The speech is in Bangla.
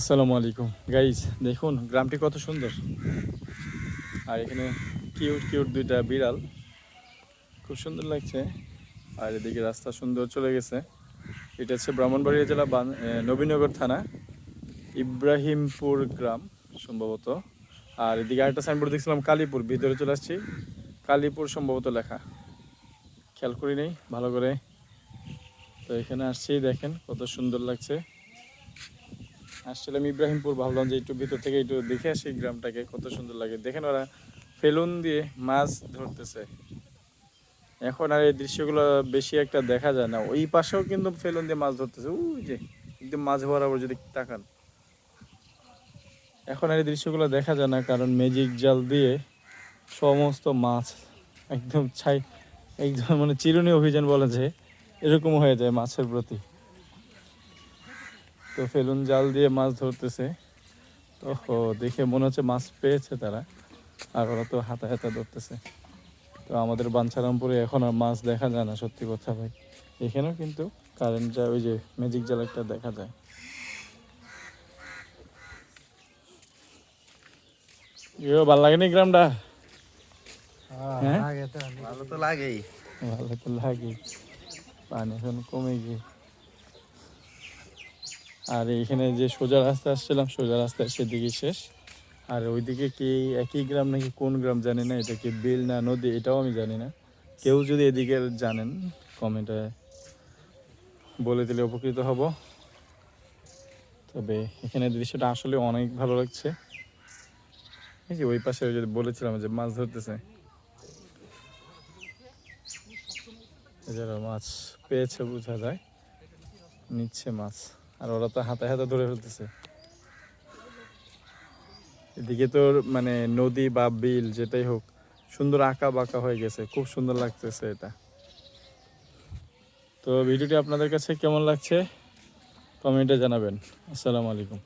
আসসালামু আলাইকুম। গাইজ দেখুন, গ্রামটি কত সুন্দর। আর এখানে কিউট কিউট দুইটা বিড়াল। খুব সুন্দর লাগছে। আর এদিকে রাস্তা সুন্দর চলে গেছে। এটা হচ্ছে ব্রাহ্মণবাড়িয়া জেলা নবীনগর থানা, ইব্রাহিমপুর গ্রাম সম্ভবত। আর এদিকে আরেকটা সাইনবোর্ড দেখছিলাম, কালীপুর। ভিতরে চলে আসছি। কালীপুর সম্ভবত লেখা। খেয়াল করি নেই, ভালো করে। তো এখানে আসছি, দেখেন কত সুন্দর লাগছে। আসছিলাম ইব্রাহিমপুর ভাবলাম যে একটু ভিতর থেকে একটু দেখে আসি গ্রামটাকে, কত সুন্দর লাগে। দেখেন ওরা ফেলুন দিয়ে মাছ ধরতেছে। এখন আর এই দৃশ্যগুলো বেশি একটা দেখা যায় না। ওই পাশেও কিন্তু ফেলুন দিয়ে মাছ ধরতেছে। ওই যে, একদম মাছ বরাবর যদি তাকান। এখন আর এই দৃশ্যগুলো দেখা যায় না, কারণ ম্যাজিক জাল দিয়ে সমস্ত মাছ একদম ছাই, একদম মানে চিরুনি অভিযান বলে যে এরকম হয়ে যায় মাছের প্রতি। তো ফেলুন জাল দিয়ে মাছ ধরতেছে। তো ও, দেখে মনে হচ্ছে মাছ পেয়েছে তারা। আর ওরা তো হাতা হাতা ধরতেছে। তো আমাদের বাঞ্ছারামপুরে এখন আর মাছ দেখা যায় না সত্যি কথা ভাই। এখানেও কিন্তু কারেন্ট যা ওই যে ম্যাজিক জাল একটা দেখা যায়। ইয়ে ভালো লাগেনি গ্রামটা? হ্যাঁ? ভালো তো লাগেই। ভালো তো লাগে পানি এখন কমে গিয়ে। আর এখানে যে সোজা রাস্তা আসছিলাম, সোজা রাস্তা সেদিকে শেষ। আর ওইদিকে কি একই গ্রাম নাকি কোন গ্রাম জানি না, এটা কি বিল না নদী এটাও আমি জানি না। কেউ যদি এদিকে জানেন, কমেন্টে বলে দিলে উপকৃত হব। তবে এখানে দৃশ্যটা আসলে অনেক ভালো লাগছে। এই যে ওই পাশে ওই যে বলেছিলাম যে মাছ ধরতেছে। যারা মাছ পেয়েছে, বোঝা যায়। নিচ্ছে মাছ। আর ওরা তো হাতে হাতে ধরে ফেলতেছে। এদিকে তোর মানে নদী বা বিল যেটাই হোক, সুন্দর আঁকা বাঁকা হয়ে গেছে, খুব সুন্দর লাগতেছে এটা। তো ভিডিওটি আপনাদের কাছে কেমন লাগছে? কমেন্টে জানাবেন। আসসালামু আলাইকুম।